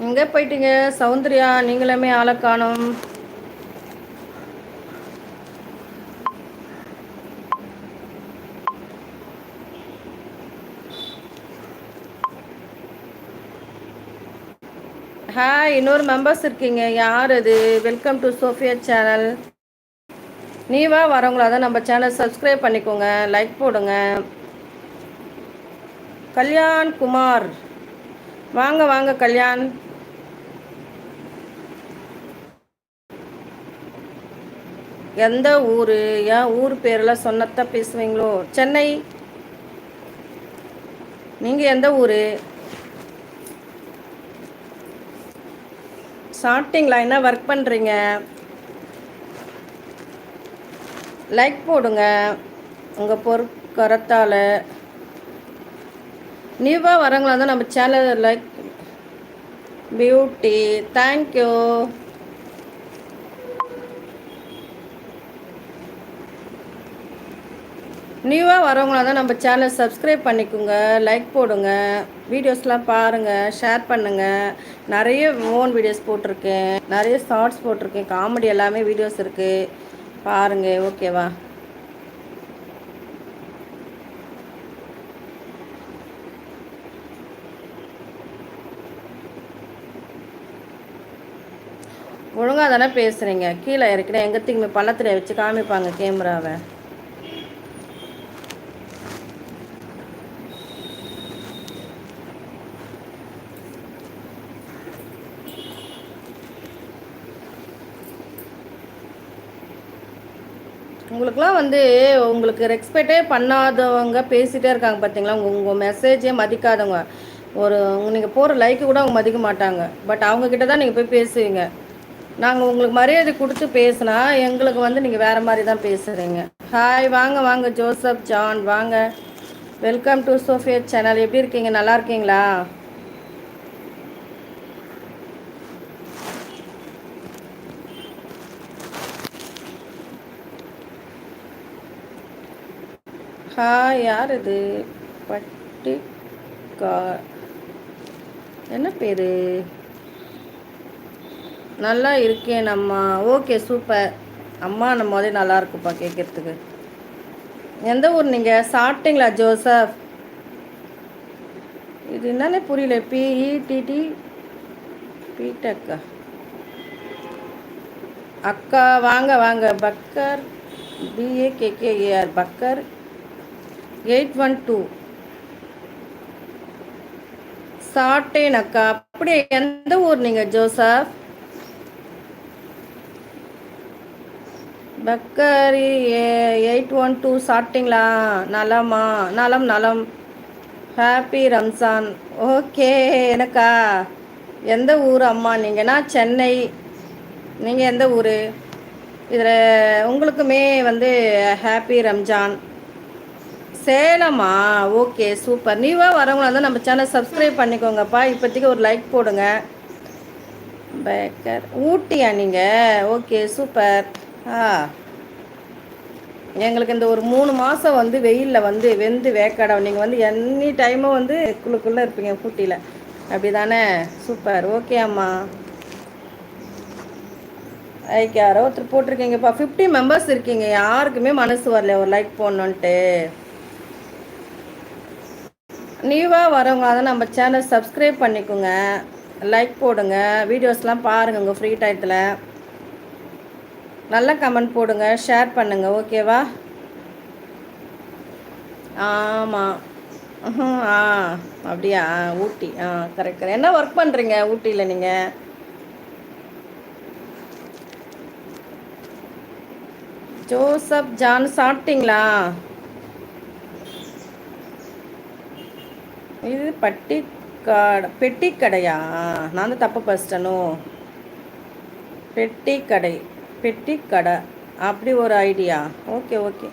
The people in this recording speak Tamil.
எங்கே போயிட்டீங்க? சௌந்தர்யா நீங்களுமே ஆளை காணும். ஹாய் இன்னொரு மெம்பர்ஸ் இருக்கீங்க. யார் அது? வெல்கம் டு சோஃபியா சேனல் நீவா வரவங்களா தான் நம்ம சேனல் சப்ஸ்கிரைப் பண்ணிக்கோங்க. லைக் போடுங்க. கல்யாண் குமார் வாங்க வாங்க கல்யாண். எந்த ஊர்? ஏன் ஊர் பேரெல்லாம் சொன்னதான் பேசுவீங்களோ? சென்னை. நீங்கள் எந்த ஊர்? சாப்பிட்டீங்களா? என்ன ஒர்க் பண்ணுறீங்க லைக் போடுங்க. உங்கள் பொருட்கரத்தால் நியூவாக வரவங்களா தான் நம்ம சேனலில் லைக் பியூட்டி தேங்க்யூ நியூவாக வரவங்களா தான் நம்ம சேனல் சப்ஸ்கிரைப் பண்ணிக்கோங்க லைக் போடுங்க வீடியோஸ்லாம் பாருங்கள் ஷேர் பண்ணுங்கள் நிறைய ஓன் வீடியோஸ் போட்டிருக்கேன் நிறைய ஷார்ட்ஸ் போட்டிருக்கேன் காமெடி எல்லாமே வீடியோஸ் இருக்குது பாருங்கள் ஓகேவா ஒழுங்காக தானே பேசுகிறீங்க கீழே இறக்கினா எங்கத்துக்குமே பள்ளத்தில் வச்சு காமிப்பாங்க கேமராவை. உங்களுக்குலாம் வந்து உங்களுக்கு ரெஸ்பெக்டே பண்ணாதவங்க பேசிகிட்டே இருக்காங்க பார்த்தீங்களா உங்கள் உங்கள் மெசேஜே மதிக்காதவங்க. ஒரு நீங்கள் போகிற லைக்கு கூட அவங்க மதிக்க மாட்டாங்க. பட் அவங்கக்கிட்ட தான் நீங்கள் போய் பேசுவீங்க. நாங்கள் உங்களுக்கு மரியாதை கொடுத்து பேசுனா எங்களுக்கு வந்து நீங்கள் வேறு மாதிரி தான் பேசுகிறீங்க ஹாய் வாங்க வாங்க ஜோசப் ஜான் வாங்க. வெல்கம் டு சோஃபியர் சேனல் எப்படி இருக்கீங்க? நல்லா இருக்கீங்களா? ஹாய் யார் இது? பட்டி கா என்ன பேர்? நல்லா இருக்கேன் அம்மா ஓகே சூப்பர். அம்மா நம்ம முதல் நல்லா இருக்குப்பா கேட்குறதுக்கு எந்த ஊர் நீங்கள் சாப்பிட்டீங்களா ஜோசப்? இது என்னன்னே புரியல. பிஇடிடி பீட்டக்கா. அக்கா வாங்க வாங்க. பக்கர் பிஏகேகேஏஆர் பக்கர் எயிட் ஒன் டூ. சாப்பிட்டேன் அக்கா. அப்படியே எந்த ஊர் நீங்கள் ஜோசப்? பக்கரி எயிட் ஒன் டூ சாப்பிட்டீங்களா? நலமா? நலம் நலம். ஹாப்பி ரம்ஜான். ஓகே எனக்கா? எந்த ஊர் அம்மா நீங்கள்னா சென்னை. நீங்கள் எந்த ஊர்? இதில் உங்களுக்குமே வந்து ஹாப்பி ரம்ஜான். சேலமா? Okay super. நீவாக வரவங்களா இருந்தால் நம்ம சேனல் சப்ஸ்கிரைப் பண்ணிக்கோங்கப்பா. இப்போதைக்கு ஒரு லைக் போடுங்க. பேக்கர் ஊட்டியா நீங்கள் ஓகே சூப்பர். எங்களுக்கு இந்த ஒரு மூணு மாதம் வந்து வெயிலில் வந்து வெந்து வேக்காடம் நீங்கள் வந்து எனி டைமும் வந்து குழுக்குள்ளே இருப்பீங்க ஊட்டியில். அப்படி தானே சூப்பர். ஓகே அம்மா. ஐக்கிய யாரோ ஒருத்தர் போட்டிருக்கீங்கப்பா. ஃபிஃப்டி மெம்பர்ஸ் இருக்கீங்க. யாருக்குமே மனசு வரல. ஒரு லைக் போடணுன்ட்டு நியூவாக வரவங்க அதை நம்ம சேனல் சப்ஸ்கிரைப் பண்ணிக்கோங்க. லைக் போடுங்க. வீடியோஸ்லாம் பாருங்கள் உங்கள் ஃப்ரீ டயத்தில் நல்ல கமெண்ட் போடுங்க ஷேர் பண்ணுங்கள் ஓகேவா ஆமாம் ஆ அப்படியா? ஊட்டி. ஆ கரெக்ட் கரெக்ட் என்ன ஒர்க் பண்ணுறீங்க ஊட்டியில் நீங்கள் ஜோசப் ஜான் சாப்பிட்டீங்களா? இது பட்டி கடை பெட்டி கடையா? நான் தான் தப்பு பசிட்டனும் பெட்டி கடை. பெட்டி கடை. அப்படி ஒரு ஐடியா ஓகே ஓகே